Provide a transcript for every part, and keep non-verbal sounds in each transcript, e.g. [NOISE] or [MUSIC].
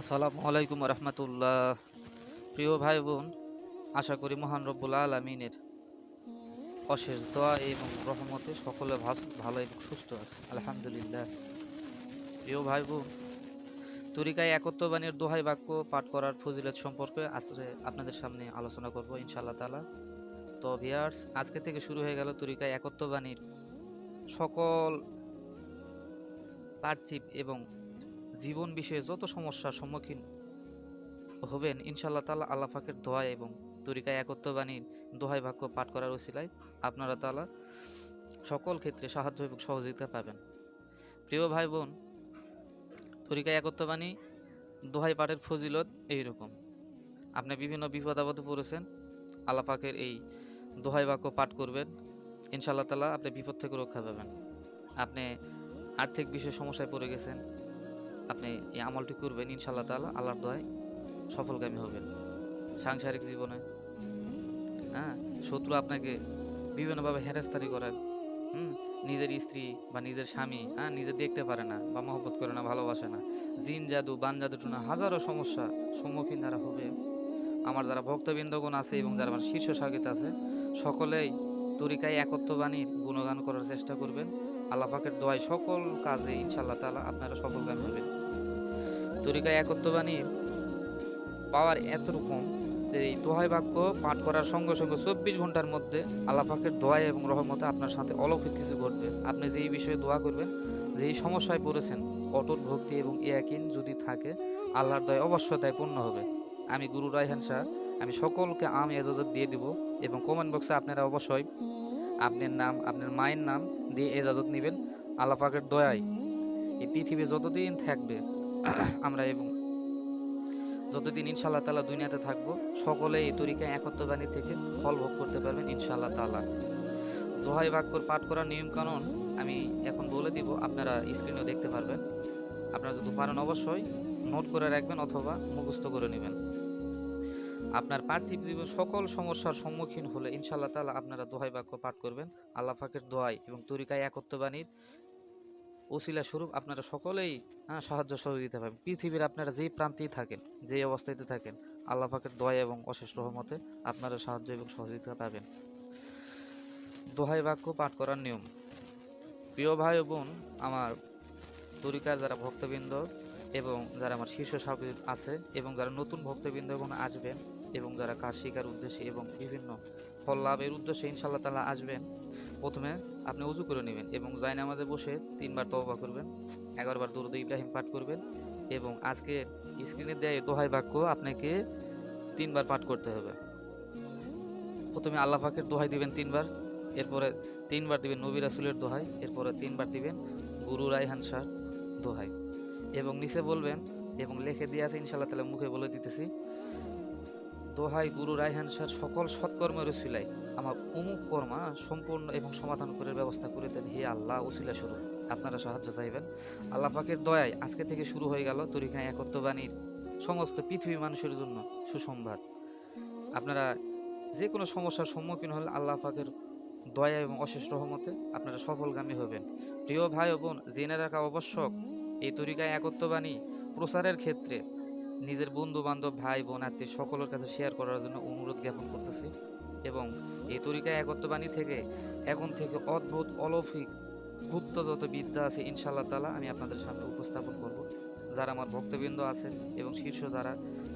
আসসালামু আলাইকুম রহমতুল্লাহ প্রিয় ভাই বোন, আশা করি মহান রব্বুল আলমিনের অশেষ দোয়া এবং রহমতে সকলে ভালো এবং সুস্থ আছে, আলহামদুলিল্লাহ। প্রিয় ভাই বোন, তরিকায় একত্ববাণীর দোহাই বাক্য পাঠ করার ফজিলত সম্পর্কে আজকে আপনাদের সামনে আলোচনা করব ইনশাআল্লাহ তালা তো ভিয়ার্স আজকে থেকে শুরু হয়ে গেল তরিকায় একত্ববাণীর সকল পার্থিব এবং জীবন বিষয়ে যত সমস্যার সম্মুখীন হবেন, ইনশাআল্লাহ তালা আল্লাহ ফাকের দোয়া এবং তরিকা একত্ববাণীর দোহাই বাক্য পাঠ করার ওসিলায় আপনারা তালা সকল ক্ষেত্রে সাহায্য এবং সহযোগিতা পাবেন। প্রিয় ভাই বোন তরিকা একত্ববাণী, দোহাই পাঠের ফজিলত এইরকম। আপনি বিভিন্ন বিপদ আপদে পড়েছেন আল্লাপাকের এই দোহাই বাক্য পাঠ করবেন, ইনশাআল্লাহ তালা আপনি বিপদ থেকে রক্ষা পাবেন। আপনি আর্থিক বিষয়ে সমস্যায় পড়ে গেছেন আপনি এই আমলটি করবেন ইনশাল্লাহ তাআলা, আল্লাহর দোয়ায় সফলকামী হবেন। সাংসারিক জীবনে হ্যাঁ? শত্রু আপনাকে বিভিন্নভাবে হেরাস্তারি করে, হুম? নিজের স্ত্রী বা নিজের স্বামী হ্যাঁ? নিজে দেখতে পারে না বা মহব্বত করে না, ভালোবাসে না। জিন, জাদু, বান, জাদু টুনা, হাজারো সমস্যা সম্মুখীন যারা হবে, আমার যারা ভক্তবৃন্দগণ আছে এবং যারা আমার শীর্ষ সাগিত আছে, সকলেই তরিকায় একত্ববাণীর গুণগান করার চেষ্টা করবেন। আল্লাহ পাকের দোয়ায় সকল কাজে ইনশাল্লাহ তাআলা আপনারা সফলকামী হবেন। তরিকায় একত্ববাণীর পাওয়ার এত রকম যে এই দোহাই বাক্য পাঠ করার সঙ্গে সঙ্গে চব্বিশ ঘণ্টার মধ্যে আল্লাহ পাকের দোয়াই এবং রহমতে আপনার সাথে অলৌকিক কিছু ঘটবে। আপনি যেই বিষয়ে দোয়া করবেন, যেই সমস্যায় পড়েছেন, অটুট ভক্তি এবং ইয়াকিন যদি থাকে, আল্লাহর দয় অবশ্যই দায় পূর্ণ হবে। আমি গুরু রায়হান শাহ আমি সকলকে আমি এজাজত দিয়ে দিব এবং কমেন্ট বক্সে আপনারা অবশ্যই আপনার নাম, আপনার মায়ের নাম দিয়ে এজাজত নেবেন আল্লাহ পাকের দয়ায়। এই পৃথিবী যতদিন থাকবে [COUGHS] আমরা এবং যতদিন ইনশাল্লাহ তালা দুনিয়াতে থাকব সকলে এই তরিকা একত্ববাণী থেকে ফল ভোগ করতে পারবেন ইনশাল্লাহ তালা দোহাই বাক্যর পাঠ করার নিয়ম কানুন আমি এখন বলে দিব, আপনারা স্ক্রিনেও দেখতে পারবেন। আপনারা যদি পারেন অবশ্যই নোট করে রাখবেন অথবা মুখস্থ করে নেবেন। আপনার পার্থিব জীবন সকল সমস্যার সম্মুখীন হলে ইনশাল্লাহ তালা আপনারা দোহাই বাক্য পাঠ করবেন। আল্লাহ ফাকের দোয়াই এবং তরিকায় একত্ববাণীর ওসিলা স্বরূপ আপনারা সকলেই হ্যাঁ, সাহায্য সহযোগিতা পাবেন পৃথিবীর আপনারা যেই প্রান্তেই থাকেন যেই অবস্থাতে থাকেন আল্লাহ পাকের দোয়া এবং অশেষ রহমতে আপনারা সাহায্য এবং সহযোগিতা পাবেন। দোহাই বাক্য পাঠ করার নিয়ম। প্রিয় ভাই বোন আমার তরিকার যারা ভক্তবৃন্দ এবং যারা আমার শীর্ষ সাগরিক আছে এবং যারা নতুন ভক্তবৃন্দ এবং আসবেন এবং যারা কাজ শেখার উদ্দেশ্যে এবং বিভিন্ন ফল লাভের উদ্দেশ্যে ইনশাল্লাহ তালা আসবেন প্রথমে আপনি উজু করে নেবেন এবং জায়নামাজে বসে তিনবার তওবা করবেন, এগারোবার দুরুদ ইব্রাহিম পাঠ করবেন এবং আজকে স্ক্রিনে দেয় দোহাই বাক্য আপনাকে তিনবার পাঠ করতে হবে। প্রথমে আল্লাহ পাকের দোহাই দিবেন তিনবার, এরপরে তিনবার দিবেন নবী রাসুলের দোহাই, এরপরে তিনবার দিবেন গুরু রায়হান শাহ দোহাই। এবং নিচে বলবেন এবং লিখে দিয়ে আছে ইনশাল্লাহ তালা মুখে বলে দিতেছি। দোহাই গুরু রায়হান শাহ সকল সৎকর্মের উসিলাই আমার অমুক কর্মা সম্পূর্ণ এবং সমাধান করে ব্যবস্থা করে দেন। হে আল্লাহ, উসিলা শুরু। আপনারা সাহায্য চাইবেন। আল্লাহ পাকের দয়ায় আজকে থেকে শুরু হয়ে গেল তরিকা একত্ববাণীর সমস্ত পৃথিবী মানুষের জন্য সুসংবাদ। আপনারা যে কোনো সমস্যার সম্মুখীন হলে আল্লাহ পাকের দয়া এবং অশেষ রহমতে আপনারা সফলগামী হবেন। প্রিয় ভাই বোন, জেনে রাখা আবশ্যক, এই তরিকায় একত্ববাণী প্রচারের ক্ষেত্রে নিজের বন্ধু বান্ধব ভাই বোন আত্মীয় সকলের কাছে শেয়ার করার জন্য অনুরোধ জ্ঞাপন করতেছি। এবং এই তরিকা একত্ববাণী থেকে এখন থেকে অদ্ভুত, অলৌকিক গুপ্ত যত বিদ্যা আছে ইনশাল্লাহ তালা আমি আপনাদের সামনে উপস্থাপন করব। যারা আমার ভক্তবৃন্দ আছেন এবং শীর্ষ যারা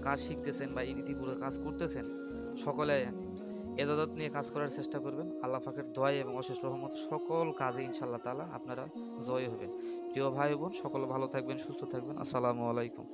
কাজ শিখতেছেন বা ইতিপূর্বে কাজ করতেছেন, সকলে এজাজত নিয়ে কাজ করার চেষ্টা করবেন। আল্লাহ ফাকের দয় এবং অশেষ রহমত সকল কাজে ইনশাল্লাহ তালা আপনারা জয় হবেন। প্রিয় ভাই বোন সকল ভালো থাকবেন, সুস্থ থাকবেন। আসসালামু আলাইকুম।